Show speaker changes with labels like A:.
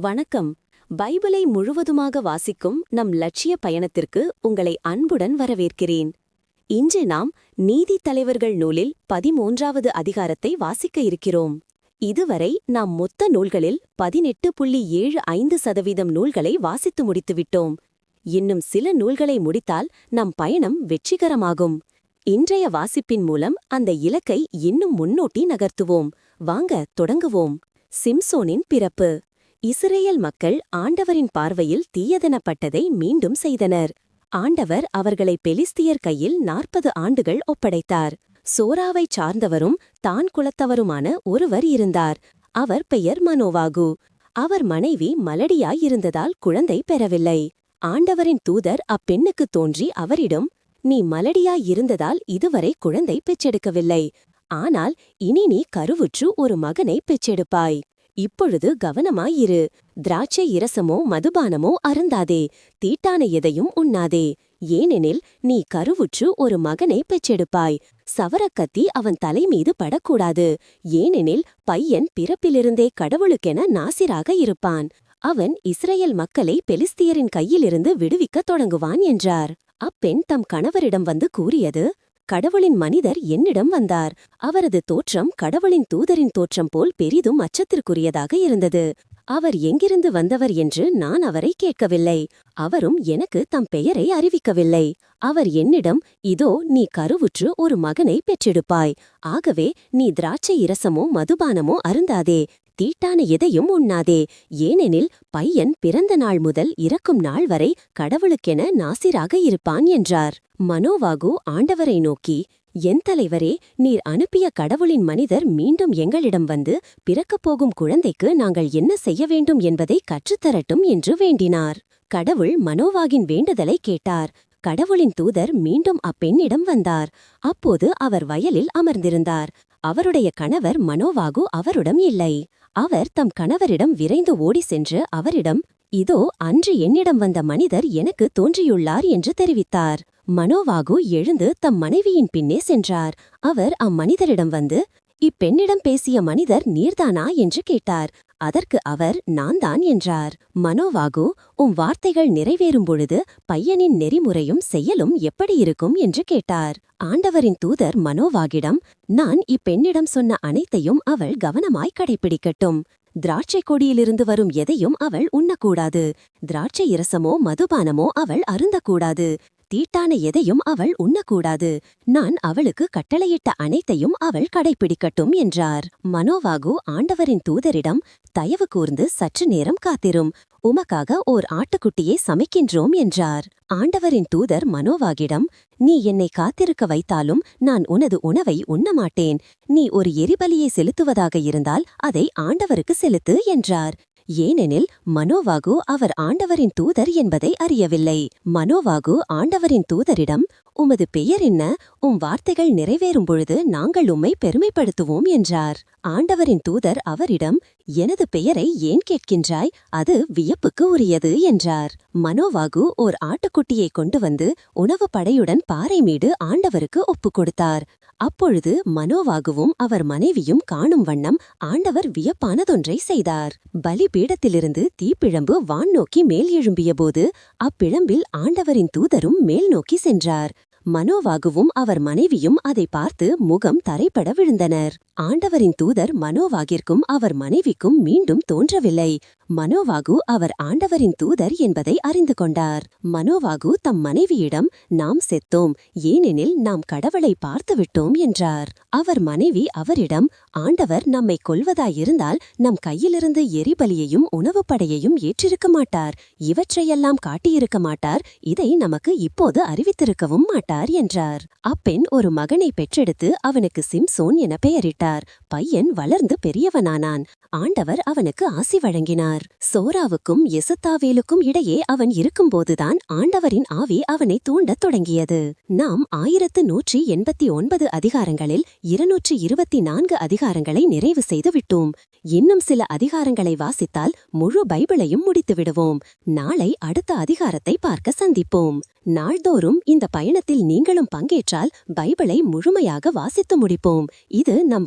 A: வணக்கம். பைபிளை முழுவதுமாக வாசிக்கும் நம் லட்சிய பயணத்திற்கு உங்களை அன்புடன் வரவேற்கிறேன். இன்று நாம் நீதித் தலைவர்கள் நூலில் பதிமூன்றாவது அதிகாரத்தை வாசிக்க இருக்கிறோம். இதுவரை நாம் மொத்த நூல்களில் பதினெட்டு புள்ளி ஏழு ஐந்து சதவீதம் நூல்களை வாசித்து முடித்துவிட்டோம். இன்னும் சில நூல்களை முடித்தால் நம் பயணம் வெற்றிகரமாகும். இன்றைய வாசிப்பின் மூலம் அந்த இலக்கை இன்னும் முன்னோட்டி நகர்த்துவோம். வாங்க தொடங்குவோம். சிம்சோனின் பிறப்பு. இஸ்ரேல் மக்கள் ஆண்டவரின் பார்வையில் தீயதெனப்பட்டதை மீண்டும் செய்தனர். ஆண்டவர் அவர்களை பெலிஸ்தியர் கையில் நாற்பது ஆண்டுகள் ஒப்படைத்தார். சோராவைச் சார்ந்தவரும் தான் குலத்தவருமான ஒருவர் இருந்தார். அவர் பெயர் மனோவாகு. அவர் மனைவி மலடியாயிருந்ததால் குழந்தை பெறவில்லை. ஆண்டவரின் தூதர் அப்பெண்ணுக்குத் தோன்றி அவரிடம் நீ மலடியாயிருந்ததால் இதுவரை குழந்தை பெற்றெடுக்கவில்லை. ஆனால் இனி நீ கருவுற்று ஒரு மகனை பெற்றெடுப்பாய். இப்பொழுது கவனமாயிரு. திராட்சை இரசமோ மதுபானமோ அருந்தாதே. தீட்டான எதையும் உண்ணாதே. ஏனெனில் நீ கருவுற்று ஒரு மகனை பெற்றெடுப்பாய். சவரக்கத்தி அவன் தலைமீது படக்கூடாது. ஏனெனில் பையன் பிறப்பிலிருந்தே கடவுளுக்கென நாசிராக இருப்பான். அவன் இஸ்ரேல் மக்களை பெலிஸ்தியரின் கையிலிருந்து விடுவிக்கத் தொடங்குவான் என்றார். அப்பெண் தம் கணவரிடம் வந்து கூறியது கடவுளின் மனிதர் என்னிடம் வந்தார். அவரது தோற்றம் கடவுளின் தூதரின் தோற்றம் போல் பெரிதும் அச்சத்திற்குரியதாக இருந்தது. அவர் எங்கிருந்து வந்தவர் என்று நான் அவரை கேட்கவில்லை. அவரும் எனக்கு தம் பெயரை அறிவிக்கவில்லை. அவர் என்னிடம் இதோ நீ கருவுற்று ஒரு மகனை பெற்றெடுப்பாய். ஆகவே நீ திராட்சை இரசமோ மதுபானமோ அருந்தாதே. தீட்டான எதையும் உண்ணாதே. ஏனெனில் பையன் பிறந்த நாள் முதல் இறக்கும் நாள் வரை கடவுளுக்கென நாசிராக இருப்பான் என்றார். மனோவாகு ஆண்டவரை நோக்கி என் தலைவரே நீர் அனுப்பிய கடவுளின் மனிதர் மீண்டும் எங்களிடம் வந்து பிறக்கப் போகும் குழந்தைக்கு நாங்கள் என்ன செய்ய வேண்டும் என்பதை கற்றுத்தரட்டும் என்று வேண்டினார். கடவுள் மனோவாகின் வேண்டுதலை கேட்டார். கடவுளின் தூதர் மீண்டும் அப்பெண்ணிடம் வந்தார். அப்போது அவர் வயலில் அமர்ந்திருந்தார். அவருடைய கணவர் மனோவாகு அவருடன் இல்லை. அவர் தம் கணவரிடம் விரைந்து ஓடி சென்று அவரிடம் இதோ அன்று என்னிடம் வந்த மனிதர் எனக்கு தோன்றியுள்ளார் என்று தெரிவித்தார். மனோவாகு எழுந்து தம் மனைவியின் பின்னே சென்றார். அவர் அம்மனிதரிடம் வந்து இப்பெண்ணிடம் பேசிய மனிதர் நீர்தானா? என்று கேட்டார். அதற்கு அவர் நான்தான் என்றார். மனோவாகு உம் வார்த்தைகள் நிறைவேறும் பொழுது பையனின் நெறிமுறையும் செயலும் எப்படி இருக்கும்? என்று கேட்டார். ஆண்டவரின் தூதர் மனோவாகிடம் நான் இப்பெண்ணிடம் சொன்ன அனைத்தையும் அவள் கவனமாய் கடைபிடிக்கட்டும் திராட்சை கொடியிலிருந்து வரும் எதையும் அவள் உண்ணக்கூடாது. திராட்சை இரசமோ மதுபானமோ அவள் அருந்தக்கூடாது. தீட்டான எதையும் அவள் உண்ணக்கூடாது. நான் அவளுக்கு கட்டளையிட்ட அனைத்தையும் அவள் கடைப்பிடிக்கட்டும் என்றார். மனோவாகு ஆண்டவரின் தூதரிடம் தயவு கூர்ந்து சற்று நேரம் காத்திரும். உமக்காக ஓர் ஆட்டுக்குட்டியை சமைக்கின்றோம் என்றார். ஆண்டவரின் தூதர் மனோவாகிடம் நீ என்னை காத்திருக்க வைத்தாலும் நான் உனது உணவை உண்ணமாட்டேன். நீ ஒரு எரிபலியை செலுத்துவதாக இருந்தால் அதை ஆண்டவருக்கு செலுத்து என்றார். ஏனெனில் மனோவாகு அவர் ஆண்டவரின் தூதர் என்பதை அறியவில்லை. மனோவாகு ஆண்டவரின் தூதரிடம் உமது பெயர் என்ன? உம் வார்த்தைகள் நிறைவேறும் பொழுது நாங்கள் உம்மை பெருமைப்படுத்துவோம் என்றார். ஆண்டவரின் தூதர் அவரிடம் எனது பெயரை ஏன் கேட்கின்றாய்? அது வியப்புக்கு உரியது என்றார். மனோவாகு ஓர் ஆட்டுக்குட்டியை கொண்டு வந்து உணவு படையுடன் பாறை மீடு ஆண்டவருக்கு ஒப்புக் கொடுத்தார். அப்பொழுது மனோவாகுவும் அவர் மனைவியும் காணும் வண்ணம் ஆண்டவர் வியப்பானதொன்றை செய்தார். பலிபீடத்திலிருந்து தீப்பிழம்பு வான் நோக்கி மேல் எழும்பியபோது அப்பிழம்பில் ஆண்டவரின் தூதரும் மேல் நோக்கி சென்றார். மனோவாகுவும் அவர் மனைவியும் அதை பார்த்து முகம் தரைப்பட விழுந்தனர். ஆண்டவரின் தூதர் மனோவாகிற்கும் அவர் மனைவிக்கும் மீண்டும் தோன்றவில்லை. மனோவாகு அவர் ஆண்டவரின் தூதர் என்பதை அறிந்து கொண்டார். மனோவாகு தம் மனைவியிடம் நாம் செத்தோம் ஏனெனில் நாம் கடவுளை பார்த்துவிட்டோம் என்றார். அவர் மனைவி அவரிடம் ஆண்டவர் நம்மை கொல்வதாயிருந்தால் நம் கையிலிருந்து எரிபலியையும் உணவுப் படையையும் ஏற்றிருக்க மாட்டார். இவற்றையெல்லாம் காட்டியிருக்க மாட்டார். இதை நமக்கு இப்போது அறிவித்திருக்கவும் மாட்டார் என்றார். அப்பெண் ஒரு மகனை பெற்றெடுத்து அவனுக்கு சிம்சோன் என பெயரிட்டார். பையன் வளர்ந்து பெரியவனானான். ஆண்டவர் அவனுக்கு ஆசி வழங்கினார். சோராவுக்கும் எசத்தாவேலுக்கும் இடையே அவன் இருக்கும்போதுதான் ஆண்டவரின் ஆவி அவனை தூண்டத் தொடங்கியது. நாம் ஆயிரத்து நூற்றி எண்பத்தி ஒன்பது அதிகாரங்களில் இருநூற்றி இருபத்தி நான்கு அதிகாரங்களை நிறைவு செய்து விட்டோம். இன்னும் சில அதிகாரங்களை வாசித்தால் முழு பைபிளையும் முடித்து விடுவோம். நாளை அடுத்த அதிகாரத்தை பார்க்க சந்திப்போம். நாள்தோறும் இந்த பயணத்தில் நீங்களும் பங்கேற்றால் பைபிளை முழுமையாக வாசித்து முடிப்போம். இது நம்